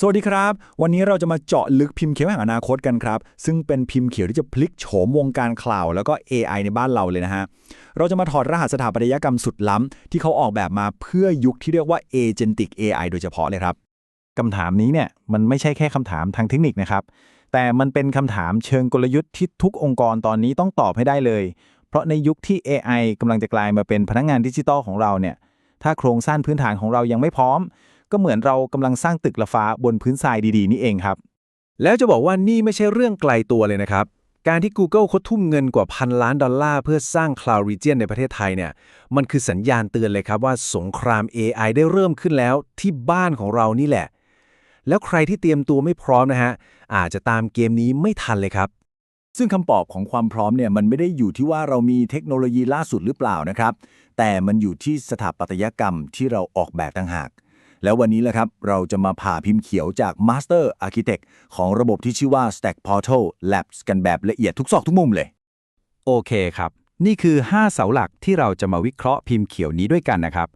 สวัสดีครับ วันนี้เราจะมาเจาะลึกพิมพ์เขียวแห่งอนาคตกันครับ ซึ่งเป็นพิมพ์เขียวที่จะพลิกโฉมวงการคลาวด์แล้วก็ AI ในบ้านเราเลยนะฮะ เราจะมาถอดรหัสสถาปัตยกรรมสุดล้ำ ที่เขาออกแบบมาเพื่อยุคที่เรียกว่า Agentic AI โดยเฉพาะเลยครับคำถามนี้เนี่ยมันไม่ใช่แค่คำถามทางเทคนิคนะครับ แต่มันเป็นคำถามเชิงกลยุทธ์ที่ทุกองค์กรตอนนี้ต้องตอบให้ได้เลย เพราะในยุคที่ AI กำลังจะกลายมาเป็นพนักงานดิจิทัลของเราเนี่ยถ้าโครงสร้างพื้นฐานของเรายังไม่พร้อม ก็เหมือนเรากำลังสร้างตึกละฟ้าบนพื้นทรายดีๆ นี่เองครับ แล้วจะบอกว่านี่ไม่ใช่เรื่องไกลตัวเลยนะครับ การที่ Google เขาทุ่มเงินกว่าพันล้านดอลลาร์เพื่อสร้าง Cloud Region ในประเทศไทยเนี่ย มันคือสัญญาณเตือนเลยครับว่าสงคราม AI ได้เริ่มขึ้นแล้วที่บ้านของเรานี่แหละ แล้วใครที่เตรียมตัวไม่พร้อมนะฮะอาจจะตามเกมนี้ไม่ทันเลยครับซึ่งคำตอบของความพร้อมเนี่ยมันไม่ได้อยู่ที่ว่าเรามีเทคโนโลยีล่าสุดหรือเปล่านะครับ แต่มันอยู่ที่สถาปัตยกรรมที่เราออกแบบต่างหาก แล้ววันนี้แหละครับ เราจะมาผ่าพิมพ์เขียวจาก Master Architect ของระบบที่ชื่อว่า Stack Portal Labs กันแบบละเอียดทุกซอกทุกมุมเลย โอเคครับ นี่คือ 5 เสาหลักที่เราจะมาวิเคราะห์พิมพ์เขียวนี้ด้วยกันนะครับ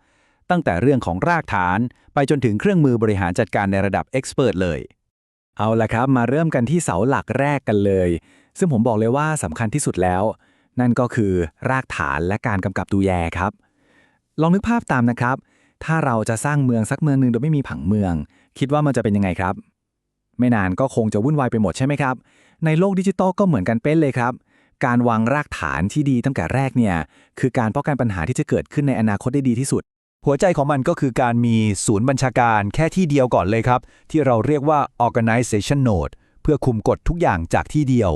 ตั้งแต่เรื่องของรากฐาน ไปจนถึงเครื่องมือบริหารจัดการในระดับเอ็กซ์เพรสเลย เอาละครับ มาเริ่มกันที่เสาหลักแรกกันเลย ซึ่งผมบอกเลยว่าสำคัญที่สุดแล้ว นั่นก็คือรากฐานและการกำกับดูแลครับ ลองนึกภาพตามนะครับ ถ้าเราจะสร้างเมืองสักเมืองหนึ่งโดยไม่มีผังเมือง คิดว่ามันจะเป็นยังไงครับ ไม่นานก็คงจะวุ่นวายไปหมดใช่ไหมครับ ในโลกดิจิตอลก็เหมือนกันเป๊ะเลยครับ การวางรากฐานที่ดีตั้งแต่แรกเนี่ยคือการป้องกันปัญหาที่จะเกิดขึ้นในอนาคตได้ดีที่สุด หัวใจของมันก็คือการมีศูนย์บัญชาการแค่ที่เดียวก่อนเลยครับ ที่เราเรียกว่า organization node เพื่อคุมกฎทุกอย่างจากที่เดียว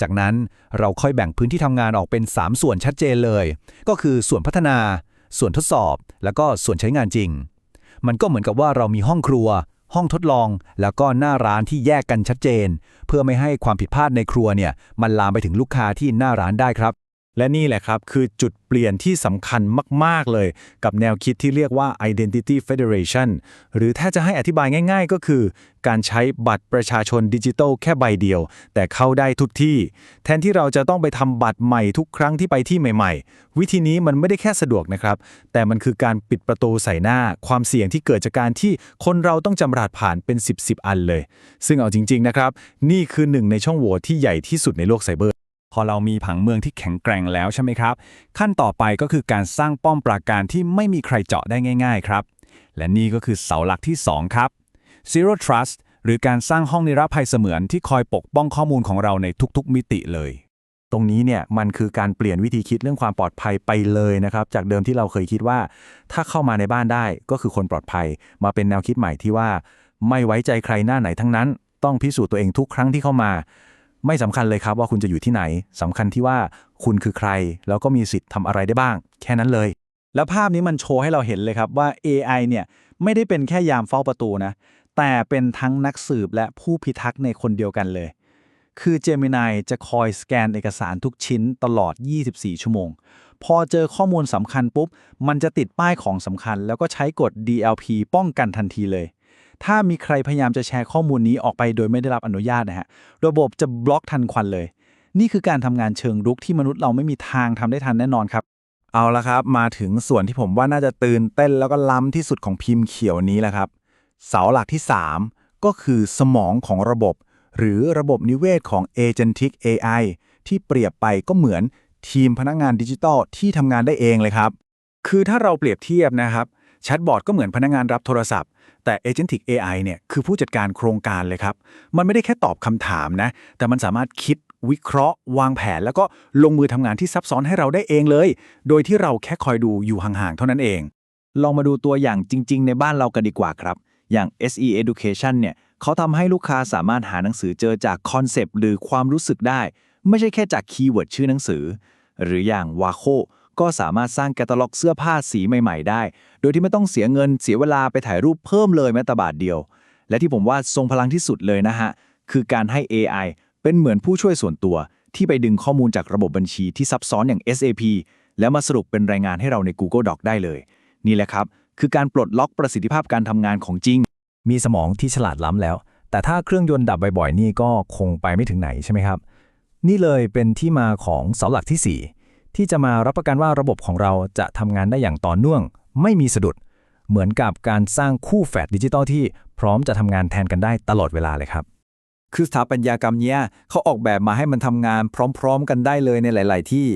จากนั้นเราค่อยแบ่งพื้นที่ทำงานออกเป็น 3 ส่วนชัดเจนเลย ก็คือส่วนพัฒนา ส่วนทดสอบ แล้วก็ส่วนใช้งานจริง มันก็เหมือนกับว่าเรามีห้องครัว ห้องทดลอง แล้วก็หน้าร้านที่แยกกันชัดเจน เพื่อไม่ให้ความผิดพลาดในครัวเนี่ยมันลามไปถึงลูกค้าที่หน้าร้านได้ครับ และนี่แหละครับ คือจุดเปลี่ยนที่สำคัญมาก ๆ เลย กับแนวคิดที่เรียกว่า Identity Federation หรือถ้าจะให้อธิบายง่าย ๆ ก็คือ การใช้บัตรประชาชนดิจิทัลแค่ใบเดียว แต่เข้าได้ทุกที่ แทนที่เราจะต้องไปทำบัตรใหม่ทุกครั้งที่ไปที่ใหม่ ๆ วิธีนี้มันไม่ได้แค่สะดวกนะครับ แต่มันคือการปิดประตูใส่หน้า ความเสี่ยงที่เกิดจากการที่คนเราต้องจำรหัสผ่านเป็น 10 10อันเลย ซึ่งเอาจริง ๆ นะครับ นี่คือหนึ่งในช่องโหว่ที่ใหญ่ที่สุดในโลกไซเบอร์ พอเรามีผังเมืองที่แข็งแกร่งแล้วใช่ไหมครับ ขั้นต่อไปก็คือการสร้างป้อมปราการที่ไม่มีใครเจาะได้ง่าย ๆ ครับ และนี่ก็คือเสาหลักที่ 2 ครับ Zero Trust หรือการสร้างห้องนิรภัยเสมือนที่คอยปกป้องข้อมูลของเราในทุกๆ มิติเลย ตรงนี้เนี่ยมันคือการเปลี่ยนวิธีคิดเรื่องความปลอดภัยไปเลยนะครับ จากเดิมที่เราเคยคิดว่า ถ้าเข้ามาในบ้านได้ก็คือคนปลอดภัย มาเป็นแนวคิดใหม่ที่ว่า ไม่ไว้ใจใครหน้าไหนทั้งนั้น ต้องพิสูจน์ตัวเองทุกครั้งที่เข้ามา ไม่สำคัญเลยครับว่าคุณจะอยู่ที่ไหนสำคัญที่ว่าคุณคือใคร แล้วก็มีสิทธิ์ทำอะไรได้บ้าง แค่นั้นเลย แล้วภาพนี้มันโชว์ให้เราเห็นเลยครับว่า AI เนี่ยไม่ได้เป็นแค่ยามเฝ้าประตูนะ แต่เป็นทั้งนักสืบและผู้พิทักษ์ในคนเดียวกันเลย คือ Gemini จะคอยสแกนเอกสารทุกชิ้นตลอด 24 ชั่วโมง พอเจอข้อมูลสำคัญปุ๊บ มันจะติดป้ายของสำคัญ แล้วก็ใช้กฎ DLP ป้องกันทันทีเลย ถ้ามีใครพยายามจะแชร์ข้อมูลนี้ออกไปโดยไม่ได้รับอนุญาตนะฮะ ระบบจะบล็อกทันควันเลย นี่คือการทำงานเชิงรุกที่มนุษย์เราไม่มีทางทำได้ทันแน่นอนครับ เอาละครับ มาถึงส่วนที่ผมว่าน่าจะตื่นเต้นแล้วก็ล้ำที่สุดของพิมพ์เขียวนี้แหละครับ เสาหลักที่ 3 ก็คือสมองของระบบ หรือระบบนิเวศของ Agentic AI ที่เปรียบไปก็เหมือนทีมพนักงานดิจิทัลที่ทำงานได้เองเลยครับ คือถ้าเราเปรียบเทียบนะครับ แชทบอทก็เหมือนพนักงานรับโทรศัพท์ แต่ Agentic AI เนี่ยคือผู้จัดการโครงการเลยครับ มันไม่ได้แค่ตอบคำถามนะ แต่มันสามารถคิดวิเคราะห์ วางแผน แล้วก็ลงมือทำงานที่ซับซ้อนให้เราได้เองเลย โดยที่เราแค่คอยดูอยู่ห่างๆเท่านั้นเอง ลองมาดูตัวอย่างจริง ๆ ในบ้านเรากันดีกว่าครับ อย่าง SE Education เนี่ยเขาทำให้ลูกค้าสามารถหาหนังสือเจอจากคอนเซปต์หรือความรู้สึกได้ ไม่ใช่แค่จากคีย์เวิร์ดชื่อหนังสือ หรืออย่าง Waco ก็สามารถสร้างแกตตาล็อกเสื้อผ้าสีใหม่ๆ ได้ โดยที่ไม่ต้องเสียเงินเสียเวลาไปถ่ายรูปเพิ่มเลยแม้แต่บาทเดียว และที่ผมว่าทรงพลังที่สุดเลยนะฮะ คือการให้ AI เป็นเหมือนผู้ช่วยส่วนตัว ที่ไปดึงข้อมูลจากระบบบัญชีที่ซับซ้อนอย่าง SAP แล้วมาสรุปเป็นรายงานให้เราใน Google Doc ได้เลย นี่แหละครับ คือการปลดล็อกประสิทธิภาพการทำงานของจริง มีสมองที่ฉลาดล้ำแล้ว แต่ถ้าเครื่องยนต์ดับบ่อยๆนี่ก็คงไปไม่ถึงไหนใช่ไหมครับ นี่เลยเป็นที่มาของเสาหลักที่4 ที่จะมารับประกันว่าระบบของเราจะทำงานได้อย่างต่อเนื่อง ไม่มีสะดุด เหมือนกับการสร้างคู่แฝดดิจิตอลที่พร้อมจะทำงานแทนกันได้ตลอดเวลาเลยครับ คือสถาปัตยกรรมเนี้ยเขาออกแบบมาให้มันทำงานพร้อมๆ กันได้เลยในหลาย ๆ ที่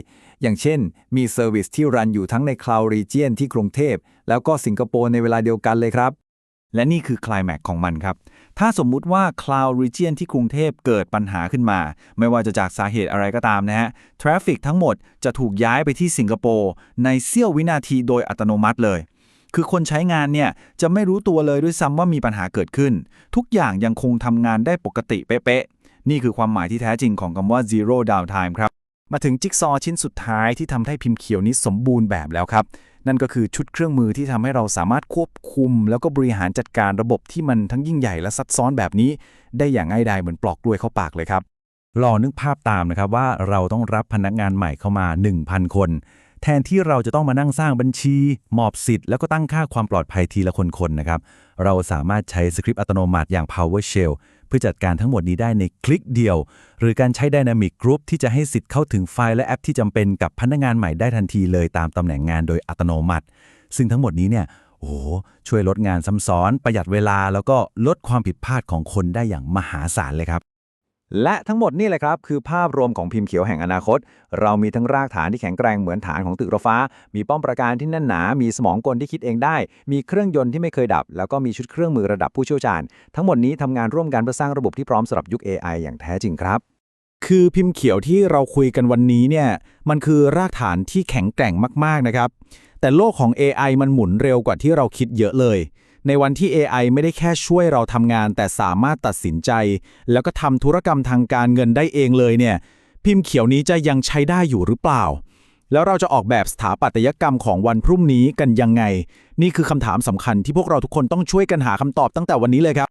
อย่างเช่น มีเซอร์วิสที่รันอยู่ทั้งใน Cloud Region ที่กรุงเทพ แล้วก็สิงคโปร์ในเวลาเดียวกันเลยครับ และนี่คือ c l i m a x ของมันครับ ถ้าสมมุติว่า Cloud Region ที่กรุงเทพเกิดปัญหาขึ้นมา ไม่ว่าจะจากสาเหตุอะไรก็ตามนะฮะทราฟฟิกทั้งหมดจะถูกย้ายไปที่สิงคโปร์ในเสี้ยววินาทีโดยอัตโนมัติเลย คือคนใช้งานเนี่ยจะไม่รู้ตัวเลยด้วยซ้ำว่ามีปัญหาเกิดขึ้น ทุกอย่างยังคงทำงานได้ปกติเป๊ะๆนี่คือความหมายที่แท้จริงของคำว่า zero downtime ครับมาถึงจิ๊กซอว์ชิ้นสุดท้ายที่ทำให้พิมพ์เขียวนี้สมบูรณ์แบบแล้วครับ นั่นก็คือชุดเครื่องมือที่ทำให้เราสามารถควบคุม แล้วก็บริหารจัดการระบบที่มันทั้งยิ่งใหญ่และซับซ้อนแบบนี้ ได้อย่างง่ายดายเหมือนปลอกกล้วยเข้าปากเลยครับลองนึกภาพตามนะครับว่าเราต้องรับพนักงานใหม่เข้ามา 1,000 คน แทนที่เราจะต้องมานั่งสร้างบัญชี มอบสิทธิ์แล้วก็ตั้งค่าความปลอดภัยทีละคนๆนะครับเราสามารถใช้สคริปต์อัตโนมัติอย่าง PowerShell เพื่อจัดการทั้งหมดนี้ได้ในคลิกเดียว หรือการใช้ Dynamic Group ที่จะให้สิทธิ์เข้าถึงไฟล์และแอปที่จำเป็นกับพนักงานใหม่ได้ทันทีเลยตามตำแหน่งงานโดยอัตโนมัติ ซึ่งทั้งหมดนี้เนี่ยโอ้ช่วยลดงานซ้ำซ้อน ประหยัดเวลาแล้วก็ลดความผิดพลาดของคนได้อย่างมหาศาลเลยครับ และทั้งหมดนี่แหละครับ คือภาพรวมของพิมพ์เขียวแห่งอนาคต เรามีทั้งรากฐานที่แข็งแกร่งเหมือนฐานของตึกรถฟ้า มีป้อมประการที่แน่นหนา มีสมองกลที่คิดเองได้ มีเครื่องยนต์ที่ไม่เคยดับ แล้วก็มีชุดเครื่องมือระดับผู้เชี่ยวชาญ ทั้งหมดนี้ทำงานร่วมกันเพื่อสร้างระบบที่พร้อมสำหรับยุค AI อย่างแท้จริงครับ คือพิมพ์เขียวที่เราคุยกันวันนี้เนี่ยมันคือรากฐานที่แข็งแกร่งมากๆนะครับแต่โลกของ AI มันหมุนเร็วกว่าที่เราคิดเยอะเลย ในวันที่ AI ไม่ได้แค่ช่วยเราทำงาน แต่สามารถตัดสินใจ แล้วก็ทำธุรกรรมทางการเงินได้เองเลยเนี่ย พิมพ์เขียวนี้จะยังใช้ได้อยู่หรือเปล่า แล้วเราจะออกแบบสถาปัตยกรรมของวันพรุ่งนี้กันยังไง นี่คือคำถามสำคัญที่พวกเราทุกคนต้องช่วยกันหาคำตอบตั้งแต่วันนี้เลยครับ